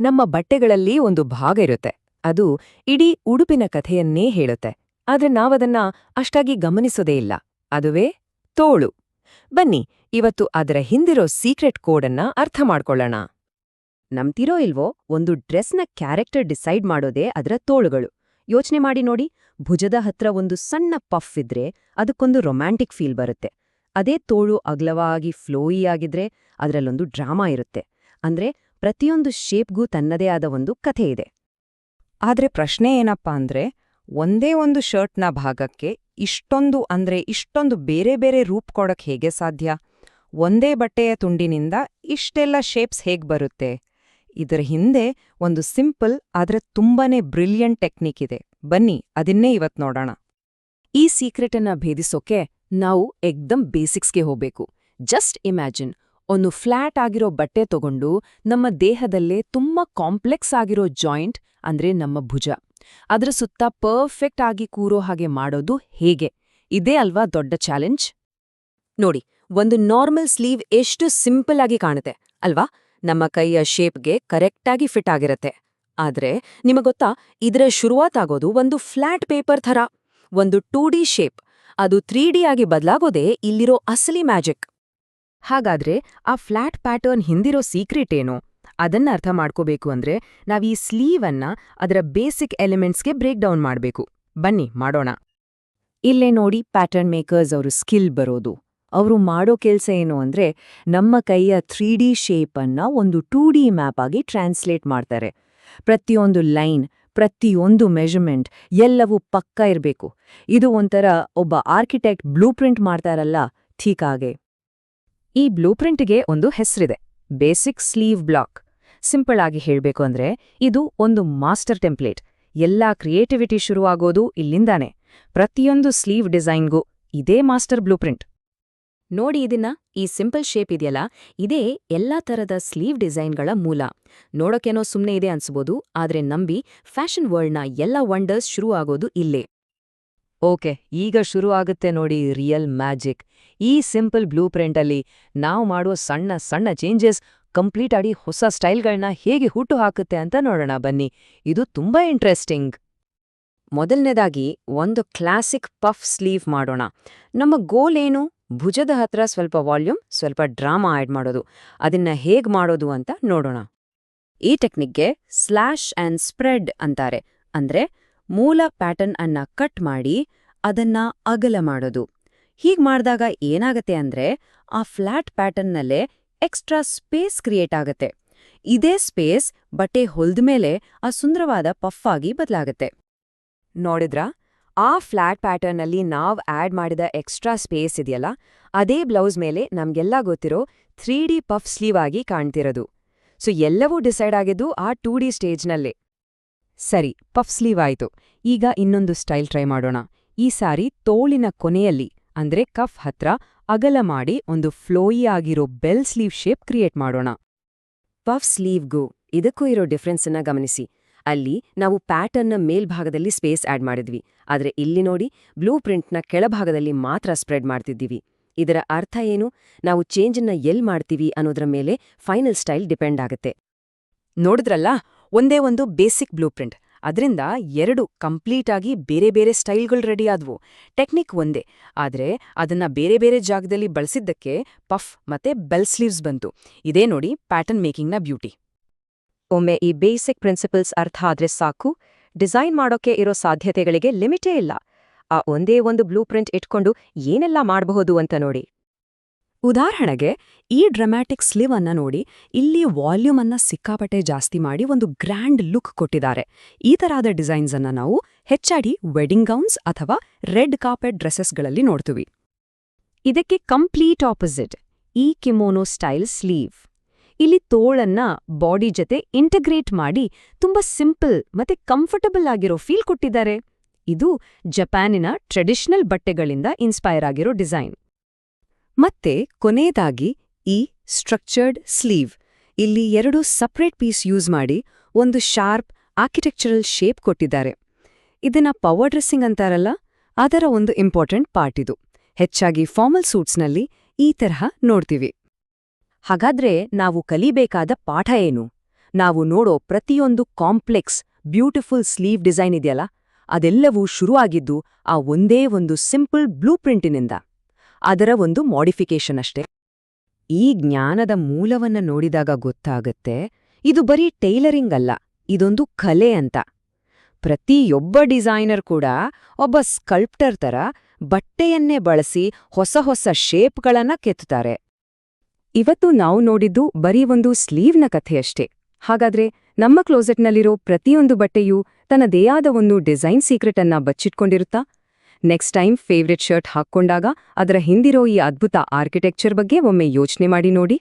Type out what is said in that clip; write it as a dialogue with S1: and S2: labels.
S1: ನಮ್ಮ ಬಟ್ಟೆಗಳಲ್ಲಿ ಒಂದು ಭಾಗ ಇರುತ್ತೆ. ಅದು ಇಡೀ ಉಡುಪಿನ ಕಥೆಯನ್ನೇ ಹೇಳುತ್ತೆ. ಆದ್ರೆ ನಾವದನ್ನ ಅಷ್ಟಾಗಿ ಗಮನಿಸೋದೇ ಇಲ್ಲ. ಅದುವೇ ತೋಳು. ಬನ್ನಿ, ಇವತ್ತು ಅದರ ಹಿಂದಿರೋ ಸೀಕ್ರೆಟ್ ಕೋಡನ್ನ ಅರ್ಥ ಮಾಡ್ಕೊಳ್ಳೋಣ. ನಮ್ತಿರೋ ಇಲ್ವೋ, ಒಂದು ಡ್ರೆಸ್ನ ಕ್ಯಾರೆಕ್ಟರ್ ಡಿಸೈಡ್ ಮಾಡೋದೇ ಅದರ ತೋಳುಗಳು. ಯೋಚನೆ ಮಾಡಿ ನೋಡಿ, ಭುಜದ ಹತ್ರ ಒಂದು ಸಣ್ಣ ಪಫ್ ಇದ್ರೆ ಅದಕ್ಕೊಂದು ರೊಮ್ಯಾಂಟಿಕ್ ಫೀಲ್ ಬರುತ್ತೆ. ಅದೇ ತೋಳು ಅಗ್ಲವಾಗಿ ಫ್ಲೋಯಿ ಆಗಿದ್ರೆ ಅದರಲ್ಲೊಂದು ಡ್ರಾಮಾ ಇರುತ್ತೆ. ಅಂದ್ರೆ ಪ್ರತಿಯೊಂದು ಶೇಪ್ಗೂ ತನ್ನದೇ ಆದ ಒಂದು ಕಥೆ ಇದೆ.
S2: ಆದ್ರೆ ಪ್ರಶ್ನೆ ಏನಪ್ಪಾ ಅಂದ್ರೆ, ಒಂದೇ ಒಂದು ಶರ್ಟ್ನ ಭಾಗಕ್ಕೆ ಇಷ್ಟೊಂದು ಅಂದ್ರೆ ಇಷ್ಟೊಂದು ಬೇರೆ ಬೇರೆ ರೂಪ್ ಕೊಡಕ್ ಹೇಗೆ ಸಾಧ್ಯ? ಒಂದೇ ಬಟ್ಟೆಯ ತುಂಡಿನಿಂದ ಇಷ್ಟೆಲ್ಲ ಶೇಪ್ಸ್ ಹೇಗ್ ಬರುತ್ತೆ? ಇದರ ಹಿಂದೆ ಒಂದು ಸಿಂಪಲ್ ಆದ್ರೆ ತುಂಬಾನೇ ಬ್ರಿಲಿಯಂಟ್ ಟೆಕ್ನಿಕ್ ಇದೆ. ಬನ್ನಿ, ಅದನ್ನೇ ಇವತ್ ನೋಡೋಣ.
S1: ಈ ಸೀಕ್ರೆಟನ್ನ ಭೇದಿಸೋಕೆ ನಾವು ಎಕ್ದಮ್ ಬೇಸಿಕ್ಸ್ಗೆ ಹೋಗ್ಬೇಕು. Just imagine. ಒಂದು ಫ್ಲಾಟ್ ಆಗಿರೋ ಬಟ್ಟೆ ತಗೊಂಡು ನಮ್ಮ ದೇಹದಲ್ಲೇ ತುಂಬಾ ಕಾಂಪ್ಲೆಕ್ಸ್ ಆಗಿರೋ ಜಾಯಿಂಟ್ ಅಂದ್ರೆ ನಮ್ಮ ಭುಜ. ಅದರ ಸುತ್ತ ಪರ್ಫೆಕ್ಟ್ ಆಗಿ ಕೂರೋ ಹಾಗೆ ಮಾಡೋದು ಹೇಗೆ? ಇದೇ ಅಲ್ವಾ ದೊಡ್ಡ ಚಾಲೆಂಜ್? ನೋಡಿ, ಒಂದು ನಾರ್ಮಲ್ ಸ್ಲೀವ್ ಎಷ್ಟು ಸಿಂಪಲ್ ಆಗಿ ಕಾಣುತ್ತೆ, ಅಲ್ವಾ? ನಮ್ಮ ಕೈಯ ಶೇಪ್ಗೆ ಕರೆಕ್ಟಾಗಿ ಫಿಟ್ ಆಗಿರತ್ತೆ. ಆದ್ರೆ ನಿಮಗೊತ್ತಾ ಇದರ ಶುರುವಾತಾಗೋದು ಒಂದು ಫ್ಲಾಟ್ ಪೇಪರ್ ಥರ. ಒಂದು ಟೂ ಶೇಪ್. ಅದು ತ್ರೀ ಆಗಿ ಬದಲಾಗೋದೇ ಇಲ್ಲಿರೋ ಅಸಲಿ ಮ್ಯಾಜಿಕ್. ಹಾಗಾದ್ರೆ ಆ ಫ್ಲಾಟ್ ಪ್ಯಾಟರ್ನ್ ಹಿಂದಿರೋ ಸೀಕ್ರೆಟ್ ಏನು? ಅದನ್ನ ಅರ್ಥ ಮಾಡ್ಕೋಬೇಕು ಅಂದ್ರೆ ನಾವು ಈ ಸ್ಲೀವ್ ಅನ್ನ ಅದರ ಬೇಸಿಕ್ ಎಲಿಮೆಂಟ್ಸ್ಗೆ ಬ್ರೇಕ್ ಡೌನ್ ಮಾಡಬೇಕು. ಬನ್ನಿ, ಮಾಡೋಣ. ಇಲ್ಲೇ ನೋಡಿ ಪ್ಯಾಟರ್ನ್ ಮೇಕರ್ಸ್ ಅವರು ಸ್ಕಿಲ್ ಬರೋದು. ಅವರು ಮಾಡೋ ಕೆಲಸ ಏನು ಅಂದ್ರೆ ನಮ್ಮ ಕೈಯ ತ್ರೀ ಡಿ ಶೇಪ್ ಅನ್ನ ಒಂದು ಟೂ ಡಿ ಮ್ಯಾಪ್ ಆಗಿ ಟ್ರಾನ್ಸ್ಲೇಟ್ ಮಾಡ್ತಾರೆ. ಪ್ರತಿಯೊಂದು ಲೈನ್, ಪ್ರತಿಯೊಂದು ಮೆಜರ್ಮೆಂಟ್ ಎಲ್ಲವೂ ಪಕ್ಕ ಇರಬೇಕು. ಇದು ಒಂಥರ ಒಬ್ಬ ಆರ್ಕಿಟೆಕ್ಟ್ ಬ್ಲೂ ಪ್ರಿಂಟ್ ಮಾಡ್ತಾರಲ್ಲ ಠೀಕಾಗೆ ಈ ಬ್ಲೂ ಪ್ರಿಂಟ್ಗೆ ಒಂದು ಹೆಸರಿದೆ, ಬೇಸಿಕ್ ಸ್ಲೀವ್ ಬ್ಲಾಕ್. ಸಿಂಪಲ್ ಆಗಿ ಹೇಳಬೇಕು ಅಂದ್ರೆ, ಇದು ಒಂದು ಮಾಸ್ಟರ್ ಟೆಂಪ್ಲೇಟ್. ಎಲ್ಲಾ ಕ್ರಿಯೇಟಿವಿಟಿ ಶುರುವಾಗೋದು ಇಲ್ಲಿಂದಾನೆ. ಪ್ರತಿಯೊಂದು ಸ್ಲೀವ್ ಡಿಸೈನ್ಗೂ ಇದೇ ಮಾಸ್ಟರ್ ಬ್ಲೂ ಪ್ರಿಂಟ್ ನೋಡಿ ಇದನ್ನ, ಈ ಸಿಂಪಲ್ ಶೇಪ್ ಇದೆಯಲ್ಲ, ಇದೇ ಎಲ್ಲಾ ತರದ ಸ್ಲೀವ್ ಡಿಸೈನ್ಗಳ ಮೂಲ. ನೋಡೋಕೇನೋ ಸುಮ್ನೆ ಇದೆ ಅನ್ಸ್ಬೋದು, ಆದ್ರೆ ನಂಬಿ ಫ್ಯಾಷನ್ ವರ್ಲ್ಡ್ನ ಎಲ್ಲ ವಂಡರ್ಸ್ ಶುರು ಆಗೋದು ಇಲ್ಲೇ. ಓಕೆ, ಈಗ ಶುರು ಆಗುತ್ತೆ ನೋಡಿ ರಿಯಲ್ ಮ್ಯಾಜಿಕ್. ಈ ಸಿಂಪಲ್ ಬ್ಲೂ ಪ್ರಿಂಟಲ್ಲಿ ನಾವು ಮಾಡುವ ಸಣ್ಣ ಸಣ್ಣ ಚೇಂಜಸ್, ಕಂಪ್ಲೀಟ್ ಆಗಿ ಹೊಸ ಸ್ಟೈಲ್ಗಳನ್ನ ಹೇಗೆ ಹುಟ್ಟು ಹಾಕುತ್ತೆ ಅಂತ ನೋಡೋಣ ಬನ್ನಿ. ಇದು ತುಂಬಾ ಇಂಟ್ರೆಸ್ಟಿಂಗ್. ಮೊದಲನೇದಾಗಿ ಒಂದು ಕ್ಲಾಸಿಕ್ ಪಫ್ ಸ್ಲೀವ್ ಮಾಡೋಣ. ನಮ್ಮ ಗೋಲ್ ಏನು? ಭುಜದ ಹತ್ರ ಸ್ವಲ್ಪ ವಾಲ್ಯೂಮ್, ಸ್ವಲ್ಪ ಡ್ರಾಮಾ ಆ್ಯಡ್ ಮಾಡೋದು. ಅದನ್ನ ಹೇಗ್ ಮಾಡೋದು ಅಂತ ನೋಡೋಣ. ಈ ಟೆಕ್ನಿಕ್ಗೆ ಸ್ಲ್ಯಾಶ್ ಆ್ಯಂಡ್ ಸ್ಪ್ರೆಡ್ ಅಂತಾರೆ. ಅಂದ್ರೆ ಮೂಲ ಪ್ಯಾಟರ್ನ್ ಅನ್ನ ಕಟ್ ಮಾಡಿ ಅದನ್ನ ಅಗಲ ಮಾಡೋದು. ಹೀಗೆ ಮಾಡಿದಾಗ ಏನಾಗತ್ತೆ ಅಂದ್ರೆ ಆ ಫ್ಲಾಟ್ ಪ್ಯಾಟರ್ನ್ನಲ್ಲೇ ಎಕ್ಸ್ಟ್ರಾ ಸ್ಪೇಸ್ ಕ್ರಿಯೇಟ್ ಆಗತ್ತೆ. ಇದೇ ಸ್ಪೇಸ್ ಬಟ್ಟೆ ಹೊಲ್ದ ಮೇಲೆ ಆ ಸುಂದರವಾದ ಪಫ್ ಆಗಿ ಬದಲಾಗತ್ತೆ. ನೋಡಿದ್ರಾ? ಆ ಫ್ಲಾಟ್ ಪ್ಯಾಟರ್ನಲ್ಲಿ ನಾವ್ ಆಡ್ ಮಾಡಿದ ಎಕ್ಸ್ಟ್ರಾ ಸ್ಪೇಸ್ ಇದೆಯಲ್ಲ, ಅದೇ ಬ್ಲೌಸ್ ಮೇಲೆ ನಮ್ಗೆಲ್ಲ ಗೊತ್ತಿರೋ ತ್ರೀ ಡಿ ಪಫ್ ಸ್ಲೀವ್ ಆಗಿ ಕಾಣ್ತಿರೋದು. ಸೊ, ಎಲ್ಲವೂ ಡಿಸೈಡ್ ಆಗಿದ್ದು ಆ ಟೂ ಡಿ ಸ್ಟೇಜ್ನಲ್ಲೇ ಸರಿ, ಪಫ್ ಸ್ಲೀವ್ ಆಯ್ತು. ಈಗ ಇನ್ನೊಂದು ಸ್ಟೈಲ್ ಟ್ರೈ ಮಾಡೋಣ. ಈ ಸಾರಿ ತೋಳಿನ ಕೊನೆಯಲ್ಲಿ, ಅಂದ್ರೆ ಕಫ್ ಹತ್ರ, ಅಗಲ ಮಾಡಿ ಒಂದು ಫ್ಲೋಯಿ ಆಗಿರೋ ಬೆಲ್ ಸ್ಲೀವ್ ಶೇಪ್ ಕ್ರಿಯೇಟ್ ಮಾಡೋಣ. ಪಫ್ ಸ್ಲೀವ್ಗೂ ಇದಕ್ಕೂ ಇರೋ ಡಿಫ್ರೆನ್ಸನ್ನ ಗಮನಿಸಿ. ಅಲ್ಲಿ ನಾವು ಪ್ಯಾಟರ್ನ್ನ ಮೇಲ್ಭಾಗದಲ್ಲಿ ಸ್ಪೇಸ್ ಆಡ್ ಮಾಡಿದ್ವಿ. ಆದ್ರೆ ಇಲ್ಲಿ ನೋಡಿ, ಬ್ಲೂ ಪ್ರಿಂಟ್ನ ಕೆಳಭಾಗದಲ್ಲಿ ಮಾತ್ರ ಸ್ಪ್ರೆಡ್ ಮಾಡ್ತಿದ್ದೀವಿ. ಇದರ ಅರ್ಥ ಏನು? ನಾವು ಚೇಂಜನ್ನ ಎಲ್ ಮಾಡ್ತೀವಿ ಅನ್ನೋದ್ರ ಮೇಲೆ ಫೈನಲ್ ಸ್ಟೈಲ್ ಡಿಪೆಂಡ್ ಆಗುತ್ತೆ. ನೋಡಿದ್ರಲ್ಲ? ಒಂದೇ ಒಂದು ಬೇಸಿಕ್ ಬ್ಲೂ ಪ್ರಿಂಟ್ ಅದರಿಂದ ಎರಡು ಕಂಪ್ಲೀಟ್ ಆಗಿ ಬೇರೆ ಬೇರೆ ಸ್ಟೈಲ್ಗಳು ರೆಡಿ ಆದವು. ಟೆಕ್ನಿಕ್ ಒಂದೇ. ಆದ್ರೆ ಅದನ್ನ ಬೇರೆ ಬೇರೆ ಜಾಗದಲ್ಲಿ ಬಳಸಿದ್ದಕ್ಕೆ ಪಫ್ ಮತ್ತೆ ಬೆಲ್ ಸ್ಲೀವ್ಸ್ ಬಂತು. ಇದೇ ನೋಡಿ ಪ್ಯಾಟರ್ನ್ ಮೇಕಿಂಗ್ನ ಬ್ಯೂಟಿ. ಒಮ್ಮೆ ಈ ಬೇಸಿಕ್ ಪ್ರಿನ್ಸಿಪಲ್ಸ್ ಅರ್ಥ ಆದ್ರೆ ಸಾಕು. ಡಿಸೈನ್ ಮಾಡೋಕೆ ಇರೋ ಸಾಧ್ಯತೆಗಳಿಗೆ ಲಿಮಿಟೇ ಇಲ್ಲ. ಆ ಒಂದೇ ಒಂದು ಬ್ಲೂ ಪ್ರಿಂಟ್ ಇಟ್ಕೊಂಡು ಏನೆಲ್ಲ ಮಾಡಬಹುದು ಅಂತ ನೋಡಿ. ಉದಾಹರಣೆಗೆ, ಈ ಡ್ರಮ್ಯಾಟಿಕ್ ಸ್ಲಿವ್ ಅನ್ನ ನೋಡಿ ಇಲ್ಲಿ ವಾಲ್ಯೂಮ್ ಅನ್ನ ಸಿಕ್ಕಾಪಟ್ಟೆ ಜಾಸ್ತಿ ಮಾಡಿ ಒಂದು ಗ್ರ್ಯಾಂಡ್ ಲುಕ್ ಕೊಟ್ಟಿದ್ದಾರೆ. ಈ ತರಹದ ಡಿಸೈನ್ಸ್ ಅನ್ನ ನಾವು ಹೆಚ್ಚಾಗಿ ವೆಡ್ಡಿಂಗ್ ಗೌನ್ಸ್ ಅಥವಾ ರೆಡ್ ಕಾರ್ಪೆಟ್ ಡ್ರೆಸ್ಸಸ್ಗಳಲ್ಲಿ ನೋಡ್ತೀವಿ. ಇದಕ್ಕೆ ಕಂಪ್ಲೀಟ್ ಆಪೋಸಿಟ್, ಈ ಕಿಮೋನೋ ಸ್ಟೈಲ್ ಸ್ಲೀವ್. ಇಲ್ಲಿ ತೋಳನ್ನ ಬಾಡಿ ಜೊತೆ ಇಂಟಗ್ರೇಟ್ ಮಾಡಿ ತುಂಬಾ ಸಿಂಪಲ್ ಮತ್ತೆ ಕಂಫರ್ಟಬಲ್ ಆಗಿರೋ ಫೀಲ್ ಕೊಟ್ಟಿದ್ದಾರೆ. ಇದು ಜಪಾನಿನ ಟ್ರೆಡಿಷನಲ್ ಬಟ್ಟೆಗಳಿಂದ ಇನ್ಸ್ಪೈರ್ ಆಗಿರೋ ಡಿಸೈನ್. ಮತ್ತೆ ಕೊನೆಯದಾಗಿ ಈ ಸ್ಟ್ರಕ್ಚರ್ಡ್ ಸ್ಲೀವ್ ಇಲ್ಲಿ ಎರಡು ಸಪ್ರೇಟ್ ಪೀಸ್ ಯೂಸ್ ಮಾಡಿ ಒಂದು ಶಾರ್ಪ್ ಆರ್ಕಿಟೆಕ್ಚರಲ್ ಶೇಪ್ ಕೊಟ್ಟಿದ್ದಾರೆ. ಇದನ್ನ ಪವರ್ ಡ್ರೆಸ್ಸಿಂಗ್ ಅಂತಾರಲ್ಲ, ಅದರ ಒಂದು ಇಂಪಾರ್ಟೆಂಟ್ ಪಾರ್ಟ್ ಇದು. ಹೆಚ್ಚಾಗಿ ಫಾರ್ಮಲ್ ಸೂಟ್ಸ್ನಲ್ಲಿ ಈ ತರಹ ನೋಡ್ತೀವಿ. ಹಾಗಾದ್ರೆ ನಾವು ಕಲಿಬೇಕಾದ ಪಾಠ ಏನು? ನಾವು ನೋಡೋ ಪ್ರತಿಯೊಂದು ಕಾಂಪ್ಲೆಕ್ಸ್ ಬ್ಯೂಟಿಫುಲ್ ಸ್ಲೀವ್ ಡಿಸೈನ್ ಇದೆಯಲ್ಲ, ಅದೆಲ್ಲವೂ ಶುರುವಾಗಿದ್ದು ಆ ಒಂದೇ ಒಂದು ಸಿಂಪಲ್ ಬ್ಲೂ ಪ್ರಿಂಟಿನಿಂದ ಅದರ ಒಂದು ಮಾಡಿಫಿಕೇಶನ್ ಅಷ್ಟೇ. ಈ ಜ್ಞಾನದ ಮೂಲವನ್ನ ನೋಡಿದಾಗ ಗೊತ್ತಾಗತ್ತೆ, ಇದು ಬರೀ ಟೈಲರಿಂಗ್ ಅಲ್ಲ, ಇದೊಂದು ಕಲೆ ಅಂತ. ಪ್ರತಿಯೊಬ್ಬ ಡಿಸೈನರ್ ಕೂಡ ಒಬ್ಬ ಸ್ಕಲ್ಪ್ಟರ್ ತರ ಬಟ್ಟೆಯನ್ನೇ ಬಳಸಿ ಹೊಸ ಹೊಸ ಶೇಪ್ಗಳನ್ನ ಕೆತ್ತುತ್ತಾರೆ. ಇವತ್ತು ನಾವು ನೋಡಿದ್ದು ಬರೀ ಒಂದು ಸ್ಲೀವ್ನ ಕಥೆಯಷ್ಟೇ ಹಾಗಾದ್ರೆ ನಮ್ಮ ಕ್ಲೋಸೆಟ್ನಲ್ಲಿರೋ ಪ್ರತಿಯೊಂದು ಬಟ್ಟೆಯೂ ತನ್ನದೇ ಆದ ಒಂದು ಡಿಸೈನ್ ಸೀಕ್ರೆಟ್ ಅನ್ನ ಬಚ್ಚಿಟ್ಕೊಂಡಿರುತ್ತಾ? ನೆಕ್ಸ್ಟ್ ಟೈಮ್ ಫೇವ್ರೆಟ್ ಶರ್ಟ್ ಹಾಕ್ಕೊಂಡಾಗ ಅದರ ಹಿಂದಿರೋ ಈ ಅದ್ಭುತ ಆರ್ಕಿಟೆಕ್ಚರ್ ಬಗ್ಗೆ ಒಮ್ಮೆ ಯೋಚನೆ ಮಾಡಿ ನೋಡಿ.